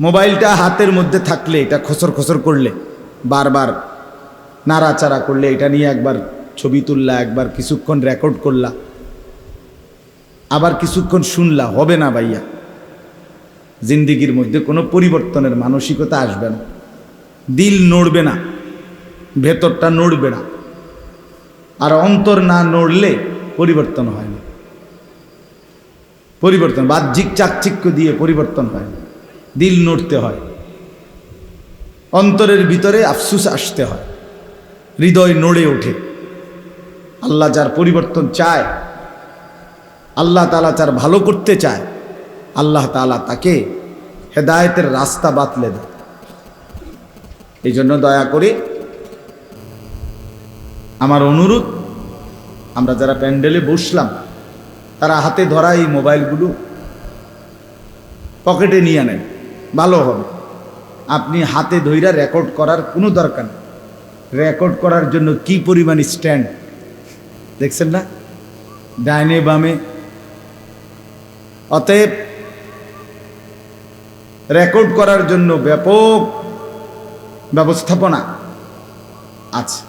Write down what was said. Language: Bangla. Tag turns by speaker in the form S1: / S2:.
S1: মোবাইলটা হাতের মধ্যে থাকলে এটা খসর খসর করলে, বারবার নাড়াচাড়া করলে, এটা নিয়ে একবার ছবি তুললা, একবার কিছুক্ষণ রেকর্ড করলা, আবার কিছুক্ষণ শুনলা, হবে না ভাইয়া। জিন্দিগির মধ্যে কোনো পরিবর্তনের মানসিকতা আসবে না। দিল নড়বে না, ভেতরটা নড়বে না। আর অন্তর না নড়লে পরিবর্তন হয় না। পরিবর্তন, বাহ্যিক চাকচিক্য দিয়ে পরিবর্তন হয় না। দিল নড়তে হয়। অন্তরের ভিতরে আফসুস আসতে হয়। হৃদয় নড়ে ওঠে। আল্লাহ যার পরিবর্তন চায়, আল্লাহ তালা যার ভালো করতে চায়, আল্লাহ তালা তাকে হেদায়েতের রাস্তা বাতলে দেয়। এই জন্য দয়া করে আমার অনুরোধ, আমরা যারা প্যান্ডেলে বসলাম, তারা হাতে ধরা এই মোবাইলগুলো পকেটে নিয়ে নেন। ভালো হবে। আপনি হাতে ধইরা রেকর্ড করার কোনো দরকার নেই। রেকর্ড করার জন্য কি পরিমাণ স্ট্যান্ড দেখছেন না? ডাইনে বামে। অতএব রেকর্ড করার জন্য ব্যাপক ব্যবস্থাপনা আছে।